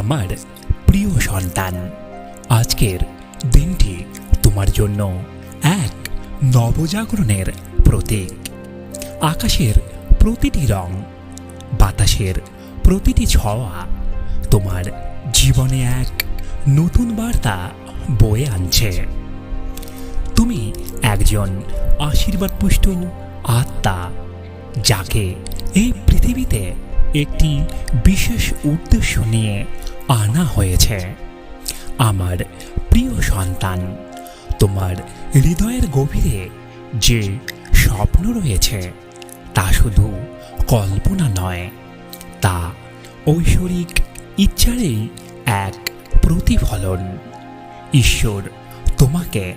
আমার প্রিয় সন্তান, আজকের দিনটি তোমার জন্য এক নবজাগরণের প্রতীক। আকাশের প্রতিটি রং, বাতাসের প্রতিটি ছোঁয়া তোমার জীবনে এক নতুন বার্তা বয়ে আনছে। তুমি একজন আশীর্বাদপুষ্ট আত্মা যাকে এই পৃথিবীতে একটি বিশেষ উদ্দেশ্য নিয়ে আনা হয়েছে। আমার প্রিয় সন্তান, তোমার হৃদয়ের গভীরে যে স্বপ্ন রয়েছে, তা শুধু কল্পনা নয়, তা ঐশ্বরিক ইচ্ছারই এক প্রতিফলন। ঈশ্বর তোমাকে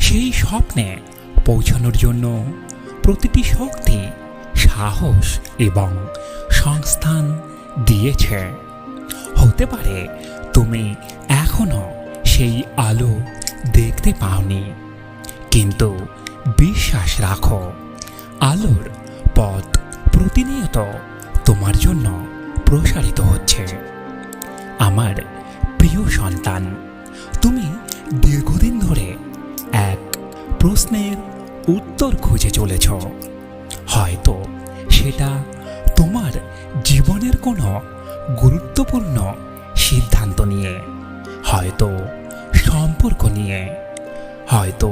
সেই স্বপ্নে পৌঁছানোর জন্য প্রতিটি শক্তি সাহস এবং সংস্থান দিয়েছে। হতে পারে তুমি এখনও সেই আলো দেখতে পাওনি। কিন্তু বিশ্বাস রাখো, আলোর পথ প্রতিনিয়ত তোমার জন্য প্রসারিত হচ্ছে। আমার প্রিয় সন্তান, তুমি দীর্ঘদিন ধরে এক প্রশ্নের উত্তর খুঁজে চলেছ। হয়তো সেটা তোমার জীবনের কোনো গুরুত্বপূর্ণ সিদ্ধান্ত নিয়ে, হয়তো সম্পর্ক নিয়ে, হয়তো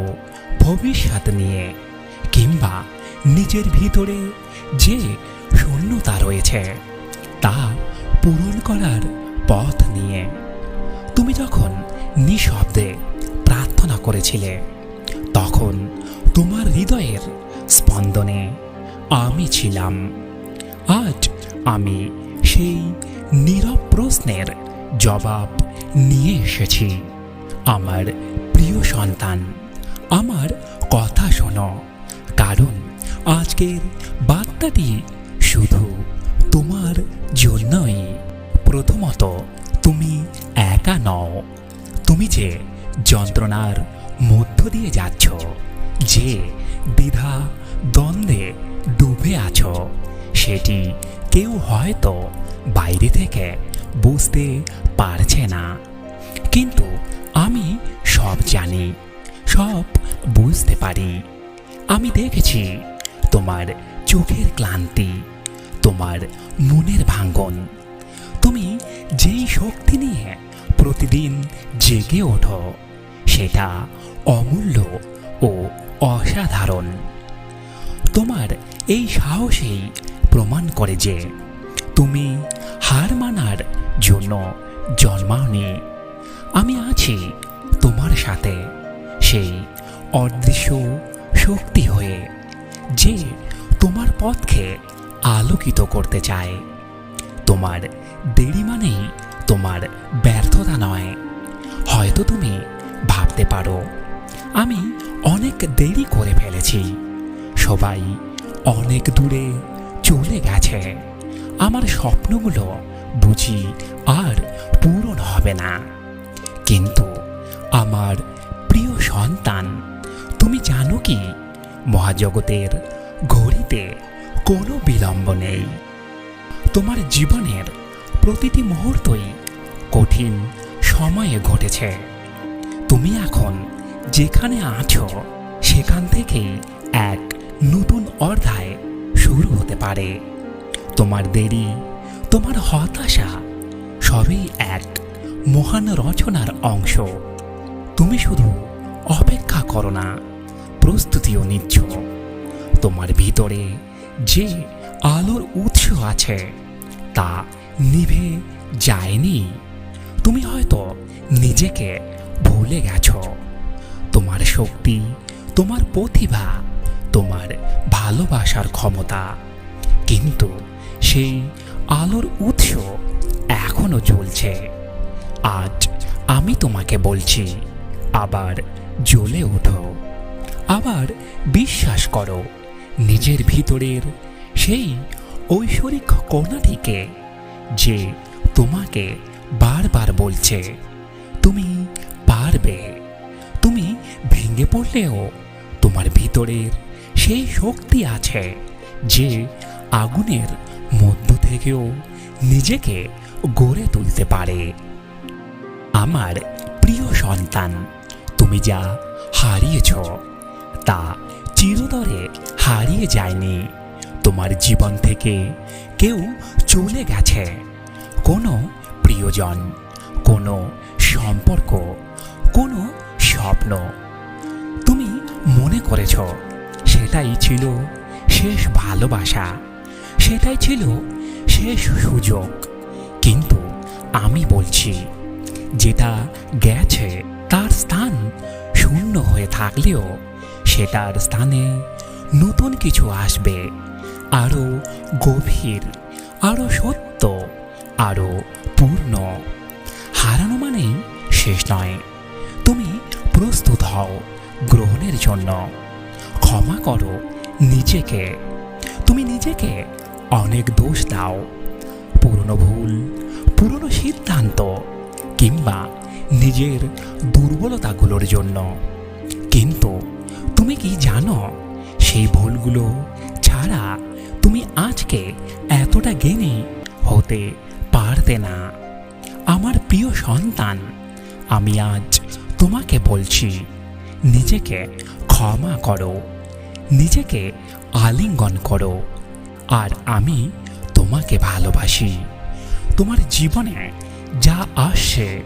ভবিষ্যৎ নিয়ে, কিংবা নিজের ভিতরে যে শূন্যতা রয়েছে তা পূরণ করার পথ নিয়ে। তুমি যখন নিঃশব্দে প্রার্থনা করেছিলে, তখন তোমার হৃদয়ের স্পন্দনে আমি ছিলাম। আজ আমি সেই নীরব প্রশ্নের জবাব নিয়ে এসেছি। আমার প্রিয় সন্তান, আমার কথা শোনো। কারণ আজকের বার্তাটি শুধু তোমার জন্যই। প্রথমত, তুমি একা নও। তুমি যে যন্ত্রণার মধ্য দিয়ে যাচ্ছ, যে দ্বিধা দ্বন্দ্বে ডুবে আছো। সেটি কেউ হয়তো বাইরে থেকে বুঝতে পারছে না। কিন্তু আমি সব জানি, সব বুঝতে পারি। আমি দেখেছি তোমার চোখের ক্লান্তি, তোমার মনের ভাঙ্গন। তুমি যেই শক্তি নিয়ে প্রতিদিন জেগে ওঠো, সেটা অমূল্য ও অসাধারণ। তোমার এই সাহসেই প্রমাণ করে যে তুমি হার মানার জন্য জন্মাওনি। আমি আছি তোমার সাথে সেই অদৃশ্য শক্তি হয়ে যে তোমার পথকে আলোকিত করতে চায়। তোমার দেরি মানেই তোমার ব্যর্থতা নয়। হয়তো তুমি ভাবতে পারো, আমি অনেক দেরি করে ফেলেছি। সবাই অনেক দূরে চলে গেছে। আমার স্বপ্নগুলো বুঝি আর পূরণ হবে না। কিন্তু আমার প্রিয় সন্তান, তুমি জানো কি? মহাজগতের ঘড়িতে কোনো বিলম্ব নেই। তোমার জীবনের প্রতিটি মুহূর্তই কঠিন সময়ে ঘটেছে। তুমি এখন যেখানে আছো, সেখান থেকেই এক নতুন অধ্যায় শুরু হতে পারে। তোমার দেরি, তোমার হতাশা সবই এক মহান রচনার অংশ। তুমি শুধু অপেক্ষা করো না, প্রস্তুতিও নিচ্ছ। তোমার ভিতরে যে আলোর উৎস আছে, তা নিভে যায়নি। তুমি হয়তো নিজেকে ভুলে গেছ। তোমার শক্তি, তোমার প্রতিভা তোমার ভালোবাসার ক্ষমতা। কিন্তু সেই আলোর উৎস এখনও জ্বলছে। আজ আমি তোমাকে বলছি, আবার জ্বলে ওঠো। আবার বিশ্বাস করো, নিজের ভিতরের সেই ঐশ্বরিক কণাটিকে যে তোমাকে বারবার বলছে, তুমি পারবে। তুমি ভেঙে পড়লেও তোমার ভিতরের সেই শক্তি আছে যে আগুনের মধ্য থেকেও নিজেকে গড়ে তুলতে পারে। আমার প্রিয় সন্তান, তুমি যা হারিয়েছ, তা চিরতরে হারিয়ে যায়নি। তোমার জীবন থেকে কেউ চলে গেছে। কোনো প্রিয়জন, কোনো সম্পর্ক, কোনো স্বপ্ন, তুমি মনে করেছ সেটাই ছিল শেষ ভালোবাসা। সেটাই ছিল শেষ সুযোগ। কিন্তু আমি বলছি, যেটা গেছে তার স্থান শূন্য হয়ে থাকলেও সেটার স্থানে নতুন কিছু আসবে। আরও গভীর আরও সত্য আরও পূর্ণ। হারানো মানেই শেষ নয়। তুমি প্রস্তুত হও গ্রহণের জন্য। ক্ষমা করো নিজেকে। তুমি নিজেকে অনেক দোষ দাও। পুরনো ভুল, পুরনো সিদ্ধান্ত কিংবা নিজের দুর্বলতাগুলোর জন্য। কিন্তু তুমি কি জানো, সেই ভুলগুলো ছাড়া তুমি আজকে এতটা জ্ঞানী হতে পারতে না। আমার প্রিয় সন্তান, আমি আজ তোমাকে বলছি, নিজেকে ক্ষমা করো। নিজেকে আলিঙ্গন করো। আর আমি তোমাকে ভালোবাসি। তোমার জীবনে যা আসছে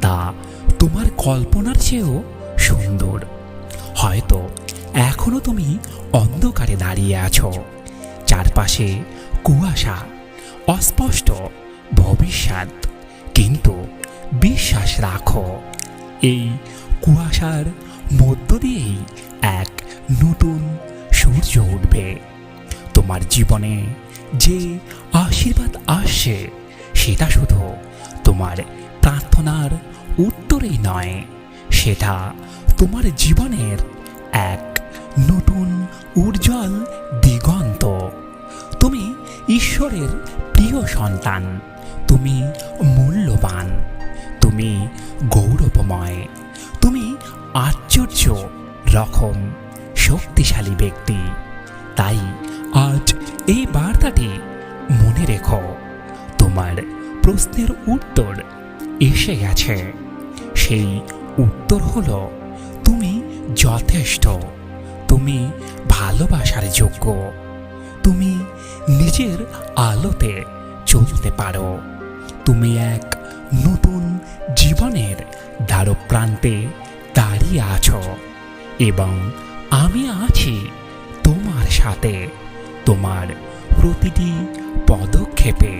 তা তোমার কল্পনার চেয়েও সুন্দর। হয়তো এখনও তুমি অন্ধকারে দাঁড়িয়ে আছো। চারপাশে কুয়াশা, অস্পষ্ট ভবিষ্যৎ, কিন্তু বিশ্বাস রাখো, এই কুয়াশার মধ্য দিয়েই এক নতুন সূর্য উঠবে। তোমার জীবনে যে আশীর্বাদ আসছে, সেটা শুধু তোমার প্রার্থনার উত্তরেই নয়, সেটা তোমার জীবনের এক নতুন উজ্জ্বল দিগন্ত। তুমি ঈশ্বরের প্রিয় সন্তান, তুমি মূল্যবান, তুমি গৌরবময়, তুমি আশ্চর্য রকম। শক্তিশালী ব্যক্তি। তাই আজ এই বার্তাটি মনে রেখো। তোমার প্রশ্নের উত্তর এসে গেছে। সেই উত্তর হলো, তুমি যথেষ্ট। তুমি ভালোবাসার যোগ্য। তুমি নিজের আলোতে চলতে পারো। তুমি এক নতুন জীবনের দ্বার প্রান্তে দাঁড়িয়ে আছো এবং আমি আছি তোমার সাথে তোমার প্রতিটি পদক্ষেপে।